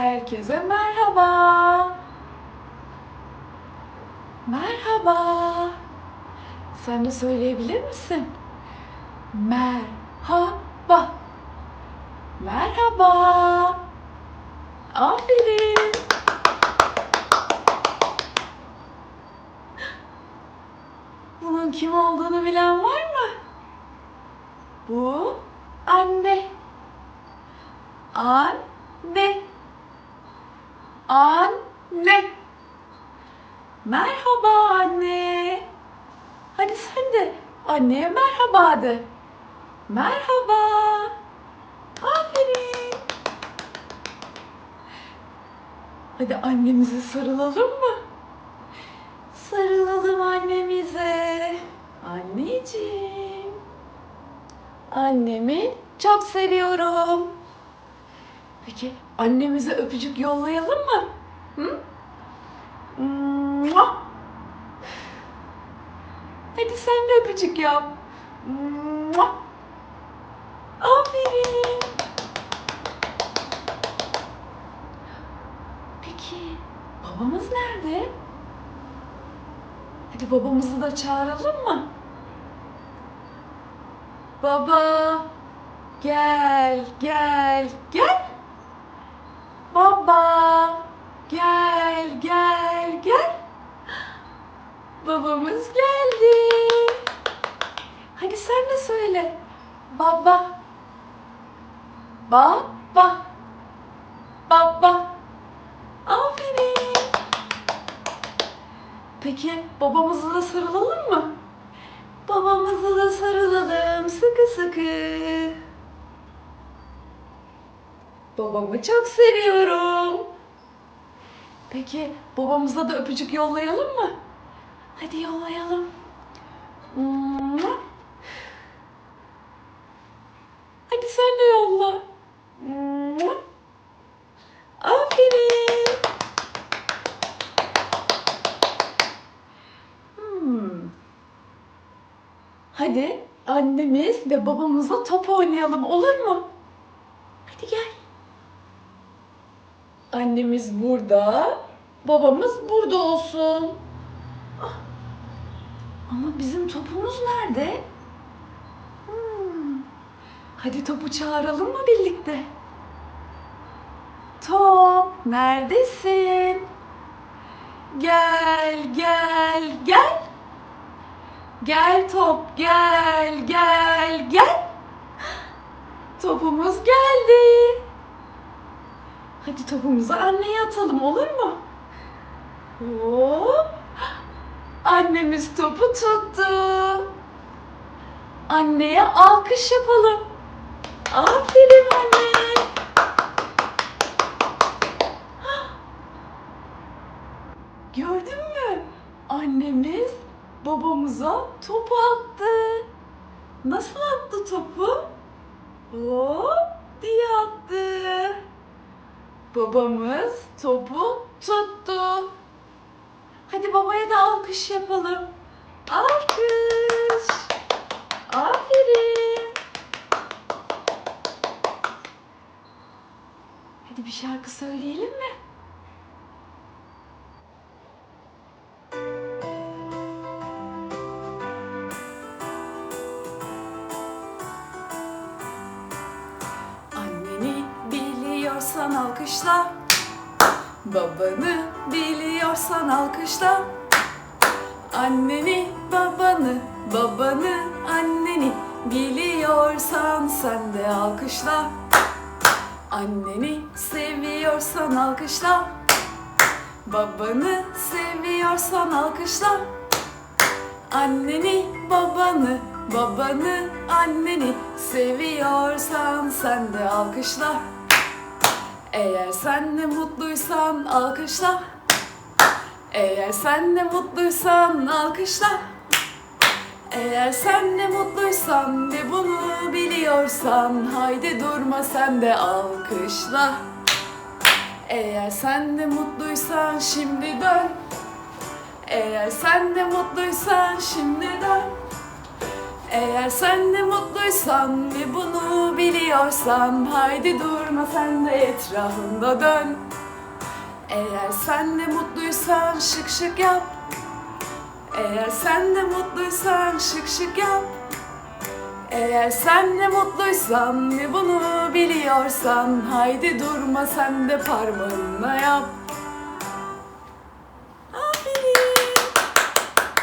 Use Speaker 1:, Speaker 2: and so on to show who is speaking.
Speaker 1: Herkese merhaba. Merhaba. Sen de söyleyebilir misin? Merhaba. Merhaba. Aferin. Bunun kim olduğunu bilen var mı? Bu anne. Anne. Anne. Merhaba anne. Hadi sen de anneye merhaba de. Merhaba. Aferin. Hadi annemize sarılalım mı? Sarılalım annemize. Anneciğim. Annemi çok seviyorum. Peki annemize öpücük yollayalım mı? Hı? Mua! Hadi sen de öpücük yap. Mua! Aferin. Peki babamız nerede? Hadi babamızı da çağıralım mı? Baba, gel, gel, gel. Baba, gel, gel, gel. Babamız geldi. Hadi sen de söyle. Baba. Baba. Baba. Aferin. Peki babamızı da sarılalım mı? Babamızı da sarılalım sıkı sıkı. Babamı çok seviyorum. Peki babamıza da öpücük yollayalım mı? Hadi yollayalım. Hadi sen de yolla. Aferin. Hmm. Hadi annemiz ve babamızla top oynayalım olur mu? Hadi gel. Annemiz burada, babamız burada olsun. Ah, Ama bizim topumuz nerede? Hmm. Hadi topu çağıralım mı birlikte? Top, neredesin? Gel, gel, gel. Gel top, gel, gel, gel. Topumuz geldi. Hadi topumuzu anneye atalım olur mu? Hop. Annemiz topu tuttu. Anneye alkış yapalım. Aferin anne. Gördün mü? Annemiz babamıza topu attı. Nasıl attı topu? Hop diye attı. Babamız topu tuttu. Hadi babaya da alkış yapalım. Alkış. Aferin. Hadi bir şarkı söyleyelim mi? Biliyorsan alkışla. Babanı biliyorsan alkışla. Anneni, babanı, babanı, anneni biliyorsan sen de alkışla. Anneni seviyorsan alkışla. Babanı seviyorsan alkışla. Anneni, babanı, babanı, anneni seviyorsan sen de alkışla. Eğer sen de mutluysan alkışla. Eğer sen de mutluysan alkışla. Eğer sen de mutluysan ve bunu biliyorsan haydi durma sen de alkışla. Eğer sen de mutluysan şimdi dön. Eğer sen de mutluysan şimdi dön. Eğer sen de mutluysan ve bunu biliyorsan Haydi durma sen de etrafında dön. Eğer sen de mutluysan şık şık yap. Eğer sen de mutluysan şık şık yap. Eğer sen de mutluysan ve bunu biliyorsan Haydi durma sen de parmağınla yap